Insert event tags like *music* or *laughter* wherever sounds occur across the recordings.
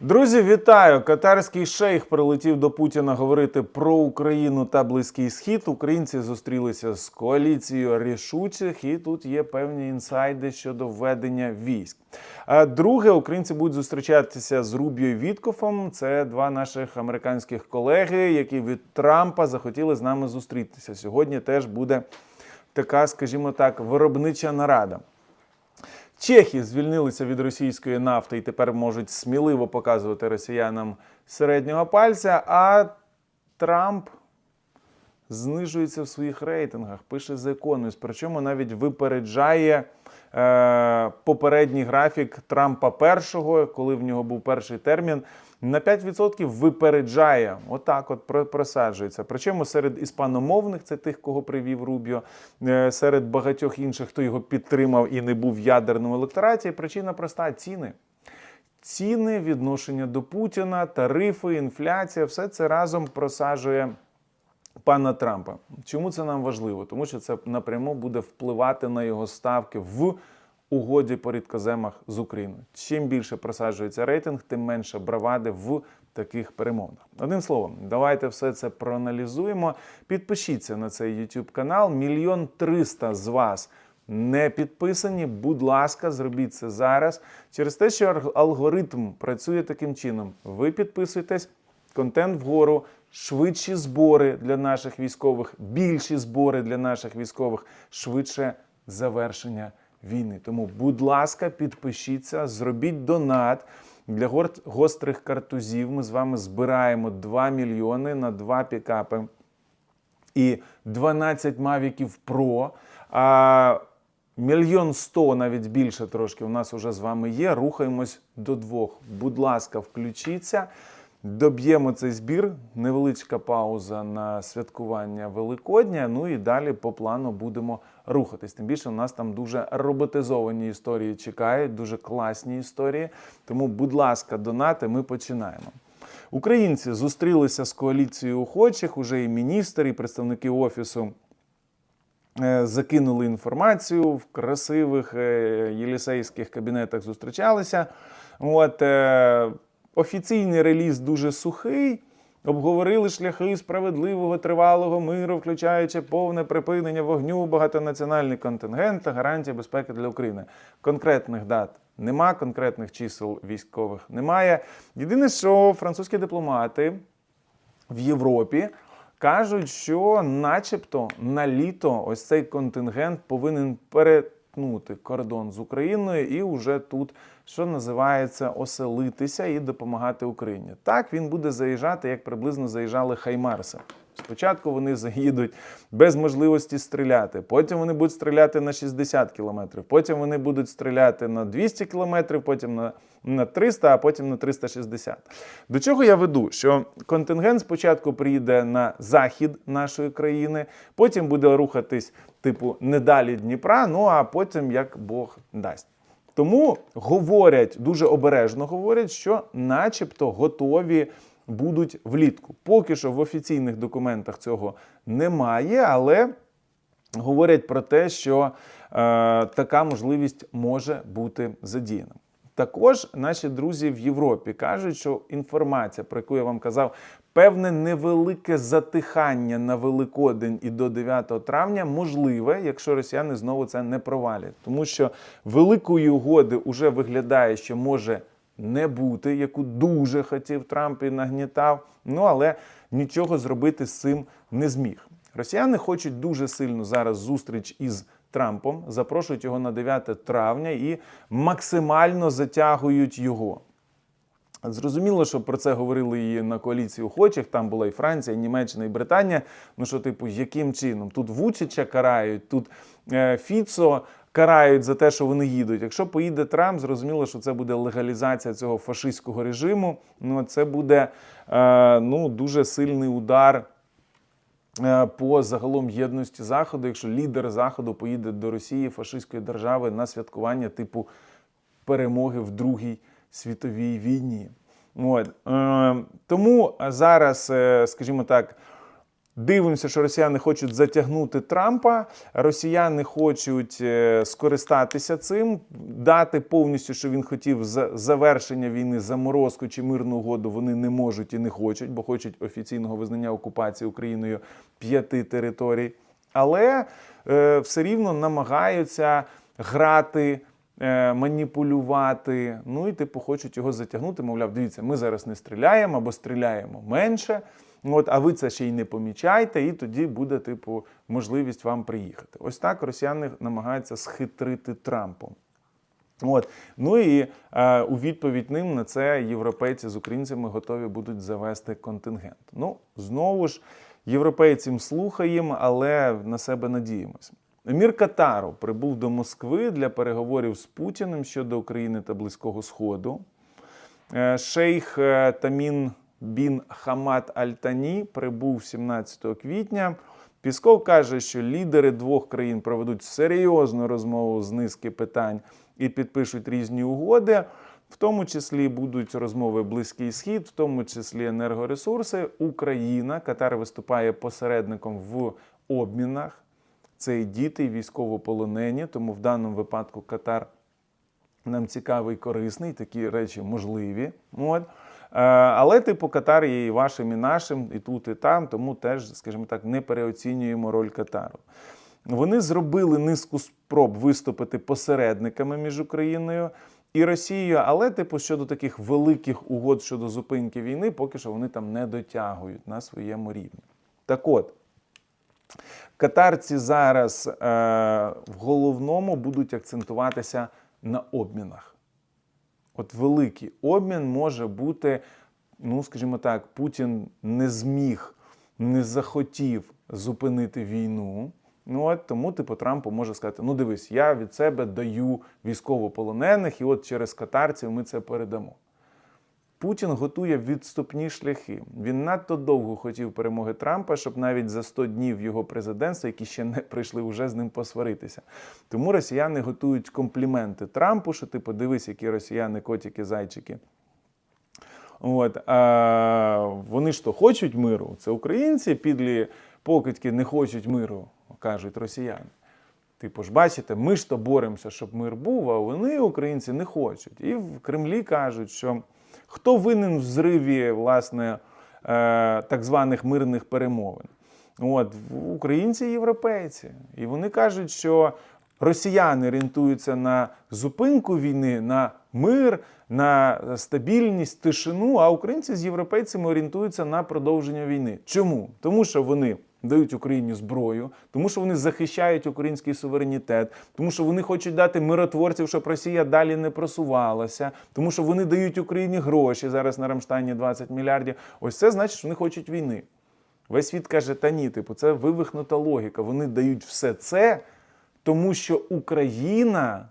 Друзі, вітаю! Катарський шейх прилетів до Путіна говорити про Україну та Близький Схід. Українці зустрілися з коаліцією рішучих, і тут є певні інсайди щодо введення військ. А друге, українці будуть зустрічатися з Рубією Віткофом. Це два наших американських колеги, які від Трампа захотіли з нами зустрітися. Сьогодні теж буде така, скажімо так, виробнича нарада. Чехи звільнилися від російської нафти і тепер можуть сміливо показувати росіянам середнього пальця. А Трамп знижується в своїх рейтингах, пише The Economist, причому навіть випереджає е, попередній графік Трампа першого, коли в нього був перший термін. На 5% випереджає, отак от про- просаджується. Причому серед іспаномовних, це тих, кого привів Рубіо, е, серед багатьох інших, хто його підтримав і не був в ядерному електораті. Причина проста ціни. Ціни, відношення до Путіна, тарифи, інфляція все це разом просаджує пана Трампа. Чому це нам важливо? Тому що це напряму буде впливати на його ставки в угоді по рідкоземах з Україною. Чим більше просаджується рейтинг, тим менше бравади в таких перемовинах. Одним словом, давайте все це проаналізуємо. Підпишіться на цей YouTube канал. Мільйон триста з вас не підписані. Будь ласка, зробіть це зараз. Через те, що алгоритм працює таким чином. Ви підписуєтесь, контент вгору, швидші збори для наших військових, більші збори для наших військових, швидше завершення війни. Тому, будь ласка, підпишіться, зробіть донат. Для гострих картузів ми з вами збираємо 2 мільйони на 2 пікапи і 12 Мавіків Pro. А мільйон сто, навіть більше трошки, у нас вже з вами є. Рухаємось до двох. Будь ласка, включіться. Доб'ємо цей збір. Невеличка пауза на святкування Великодня. Ну і далі по плану будемо рухатись. Тим більше у нас там дуже роботизовані історії чекають, дуже класні історії. Тому, будь ласка, донати, ми починаємо. Українці зустрілися з коаліцією охочих, уже і міністр, і представники офісу е, закинули інформацію в красивих е, єлісейських кабінетах зустрічалися. От, е, офіційний реліз дуже сухий. Обговорили шляхи справедливого тривалого миру, включаючи повне припинення вогню, багатонаціональний контингент та гарантії безпеки для України. Конкретних дат нема, конкретних чисел військових немає. Єдине, що французькі дипломати в Європі кажуть, що, начебто, на літо ось цей контингент повинен перетнути кордон з Україною і вже тут, що називається, оселитися і допомагати Україні. Так він буде заїжджати, як приблизно заїжджали Хаймарси. Спочатку вони *laughs* заїдуть без можливості стріляти, потім вони будуть стріляти на 60 кілометрів, потім вони будуть стріляти на 200 кілометрів, потім на, на 300, а потім на 360. До чого я веду? Що контингент спочатку приїде на захід нашої країни, потім буде рухатись, типу, не далі Дніпра, ну а потім як Бог дасть. Тому говорять дуже обережно говорять, що, начебто, готові будуть влітку. Поки що в офіційних документах цього немає, але говорять про те, що е, така можливість може бути задіяна. Також наші друзі в Європі кажуть, що інформація, про яку я вам казав, певне невелике затихання на Великодень і до 9 травня можливе, якщо росіяни знову це не провалять. Тому що великої угоди вже виглядає, що може не бути, яку дуже хотів Трамп і нагнітав. Ну але нічого зробити з цим не зміг. Росіяни хочуть дуже сильно зараз зустріч із Трампом, запрошують його на 9 травня і максимально затягують його. Зрозуміло, що про це говорили і на коаліції охочих. Там була і Франція, і Німеччина, і Британія. Ну що, типу, яким чином? Тут Вучича карають, тут е, Фіцо карають за те, що вони їдуть. Якщо поїде Трамп, зрозуміло, що це буде легалізація цього фашистського режиму. Ну це буде е, ну, дуже сильний удар. е, По загалом єдності заходу, якщо лідер заходу поїде до Росії, фашистської держави на святкування типу перемоги в Другій світовій війні. От. Е, тому зараз, е, скажімо так, Дивимося, що росіяни хочуть затягнути Трампа. Росіяни хочуть е, скористатися цим, дати повністю, що він хотів за- завершення війни, заморозку чи мирну угоду. Вони не можуть і не хочуть, бо хочуть офіційного визнання окупації Україною п'яти територій. Але е, все рівно намагаються грати. е, Маніпулювати, ну і типу хочуть його затягнути. Мовляв, дивіться, ми зараз не стріляємо або стріляємо менше. От, а ви це ще й не помічаєте, і тоді буде, типу, можливість вам приїхати. Ось так росіяни намагаються схитрити Трампом. От. Ну і е, у відповідь ним на це європейці з українцями готові будуть завести контингент. Ну, знову ж, європейцям слухаємо, але на себе надіємось. Емір Катару прибув до Москви для переговорів з Путіним щодо України та Близького Сходу. Е, Шейх е, Тамін Бін Хамад Аль-Тані прибув 17 квітня. Пісков каже, що лідери двох країн проведуть серйозну розмову з низки питань і підпишуть різні угоди. В тому числі будуть розмови Близький Схід, в тому числі енергоресурси. Україна Катар виступає посередником в обмінах. Це і діти, і військовополонені. Тому в даному випадку Катар нам цікавий, корисний, такі речі можливі. От. Е, Але, типу, Катар є і вашим, і нашим, і тут, і там, тому теж, скажімо так, не переоцінюємо роль Катару. Вони зробили низку спроб виступити посередниками між Україною і Росією, але, типу, щодо таких великих угод щодо зупинки війни, поки що вони там не дотягують на своєму рівні. Так от, катарці зараз е, в головному будуть акцентуватися на обмінах. От великий обмін може бути, ну скажімо так, Путін не зміг, не захотів зупинити війну. Ну от тому, типу, Трампу може сказати: ну дивись, я від себе даю військовополонених, і от через катарців ми це передамо. Путін готує відступні шляхи. Він надто довго хотів перемоги Трампа, щоб навіть за 100 днів його президентства, які ще не прийшли, вже з ним посваритися. Тому росіяни готують компліменти Трампу, що типу, дивись, які росіяни, котики, зайчики. От, а вони ж то хочуть миру. Це українці, підлі покидьки не хочуть миру, кажуть росіяни. Типу ж, бачите, ми ж то боремося, щоб мир був, а вони, українці, не хочуть. І в Кремлі кажуть, що хто винен в зриві власне е, так званих мирних перемовин? От українці європейці. І вони кажуть, що росіяни орієнтуються на зупинку війни, на мир, на стабільність, тишину, а українці з європейцями орієнтуються на продовження війни. Чому? Тому що вони дають Україні зброю, тому що вони захищають український суверенітет, тому що вони хочуть дати миротворців, щоб Росія далі не просувалася, тому що вони дають Україні гроші зараз на Рамштайні 20 мільярдів. Ось це значить, що вони хочуть війни. Весь світ каже, та ні, типу, це вивихнута логіка. Вони дають все це, тому що Україна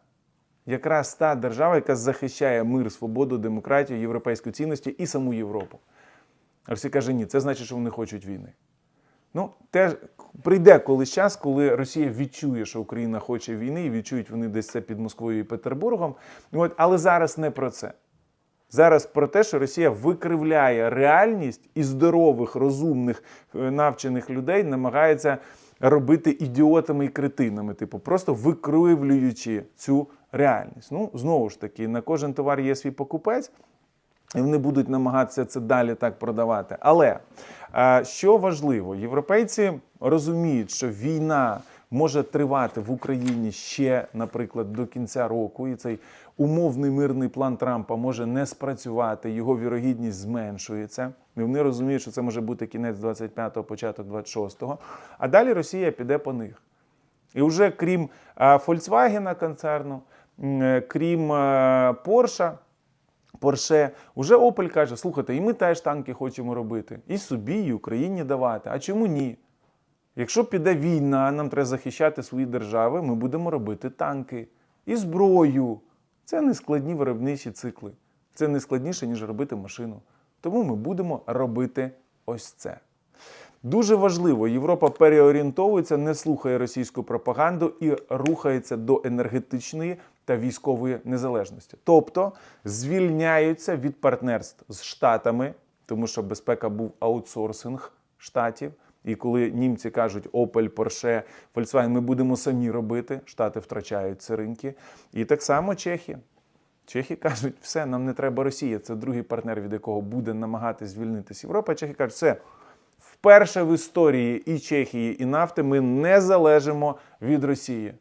якраз та держава, яка захищає мир, свободу, демократію, європейську цінності і саму Європу. А всі каже, ні, це значить, що вони хочуть війни. Ну, теж прийде колись час, коли Росія відчує, що Україна хоче війни, і відчують вони десь це під Москвою і Петербургом. От, але зараз не про це. Зараз про те, що Росія викривляє реальність і здорових, розумних, е, навчених людей намагається робити ідіотами і кретинами, типу, просто викривлюючи цю реальність. Ну, знову ж таки, на кожен товар є свій покупець. І вони будуть намагатися це далі так продавати. Але е, що важливо, європейці розуміють, що війна може тривати в Україні ще, наприклад, до кінця року, і цей умовний мирний план Трампа може не спрацювати, його вірогідність зменшується. І вони розуміють, що це може бути кінець 25-го, початок 26-го. А далі Росія піде по них. І вже крім е, Volkswagen концерну, е, крім е, Porsche, Порше, уже Opel каже: слухайте, і ми теж танки хочемо робити. І собі, і Україні давати. А чому ні? Якщо піде війна, нам треба захищати свої держави, ми будемо робити танки і зброю. Це не складні виробничі цикли. Це не складніше, ніж робити машину. Тому ми будемо робити ось це. Дуже важливо, Європа переорієнтовується, не слухає російську пропаганду і рухається до енергетичної та військової незалежності. Тобто звільняються від партнерств з Штатами, тому що безпека був аутсорсинг штатів. І коли німці кажуть Opel, Porsche, Volkswagen, ми будемо самі робити, Штати втрачають ці ринки. І так само Чехи. Чехи кажуть, все, нам не треба Росія. Це другий партнер, від якого буде намагатись звільнитись Європа. Чехи кажуть, все. Вперше в історії і Чехії, і нафти ми не залежимо від Росії.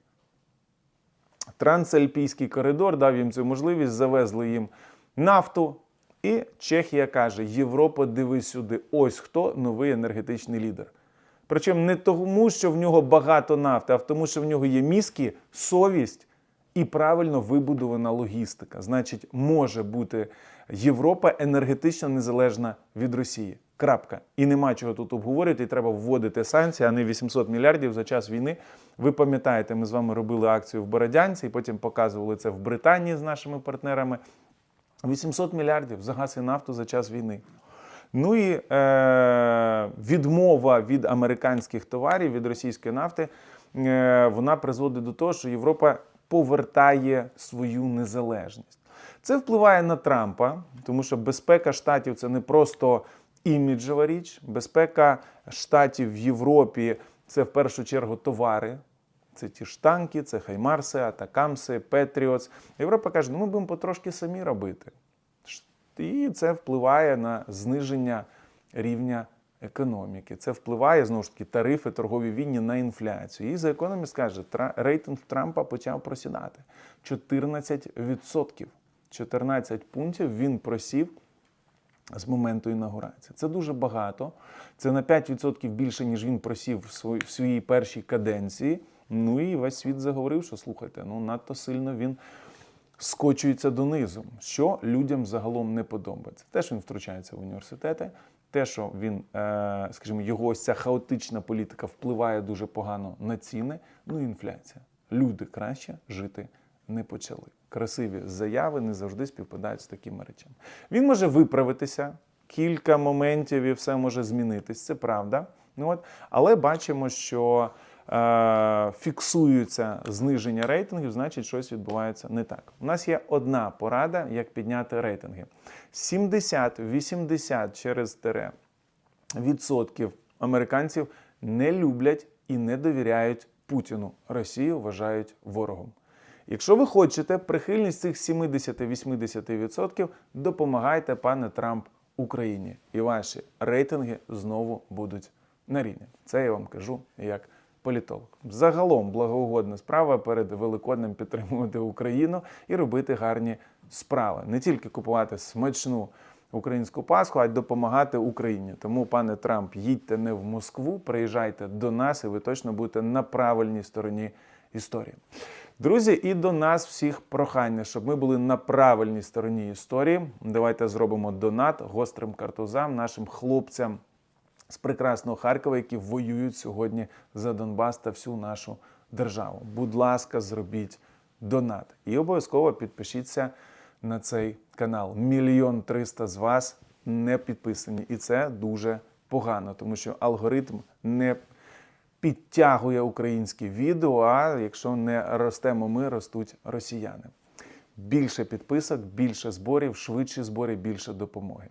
Трансальпійський коридор дав їм цю можливість, завезли їм нафту. І Чехія каже: Європа, дивись сюди, ось хто новий енергетичний лідер. Причому не тому, що в нього багато нафти, а тому, що в нього є мізки, совість і правильно вибудована логістика. Значить, може бути Європа енергетично незалежна від Росії. Крапка. І нема чого тут обговорити, і треба вводити санкції, а не 800 мільярдів за час війни. Ви пам'ятаєте, ми з вами робили акцію в Бородянці і потім показували це в Британії з нашими партнерами. 800 мільярдів за газ і нафту за час війни. Ну і е, відмова від американських товарів, від російської нафти, е, вона призводить до того, що Європа повертає свою незалежність. Це впливає на Трампа, тому що безпека штатів це не просто іміджева річ. Безпека штатів в Європі це в першу чергу товари. Це ті ж танки, це Хаймарси, Атакамси, Петріотс. Європа каже, ну ми будемо потрошки самі робити. І це впливає на зниження рівня економіки. Це впливає знову ж таки тарифи, торгові війні на інфляцію. І за економіст каже, рейтинг Трампа почав просідати 14%. 14 пунктів він просів з моменту інаугурації. Це дуже багато. Це на 5% більше, ніж він просів в свої- в своїй першій каденції. Ну і весь світ заговорив, що слухайте, ну надто сильно він скочується донизу, що людям загалом не подобається. Те, що він втручається в університети, те, що він, е, скажімо, його ось ця хаотична політика впливає дуже погано на ціни, ну і інфляція. Люди краще жити не почали. Красиві заяви не завжди співпадають з такими речами. Він може виправитися, кілька моментів і все може змінитись, це правда. Ну, от, але бачимо, що е, фіксується зниження рейтингів, значить, щось відбувається не так. У нас є одна порада, як підняти рейтинги: 70-80 через тире відсотків американців не люблять і не довіряють Путіну. Росію вважають ворогом. Якщо ви хочете прихильність цих 70-80%, допомагайте, пане Трамп, Україні, і ваші рейтинги знову будуть на рівні. Це я вам кажу як політолог. Загалом благоугодна справа перед Великоднем підтримувати Україну і робити гарні справи. Не тільки купувати смачну українську Пасху, а й допомагати Україні. Тому, пане Трамп, їдьте не в Москву, приїжджайте до нас, і ви точно будете на правильній стороні історії. Друзі, і до нас всіх прохання, щоб ми були на правильній стороні історії. Давайте зробимо донат гострим картузам, нашим хлопцям з прекрасного Харкова, які воюють сьогодні за Донбас та всю нашу державу. Будь ласка, зробіть донат. І обов'язково підпишіться на цей канал. Мільйон триста з вас не підписані. І це дуже погано, тому що алгоритм не підтягує українське відео, а якщо не ростемо ми, ростуть росіяни. Більше підписок, більше зборів, швидші збори, більше допомоги.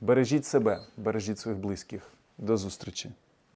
Бережіть себе, бережіть своїх близьких. До зустрічі!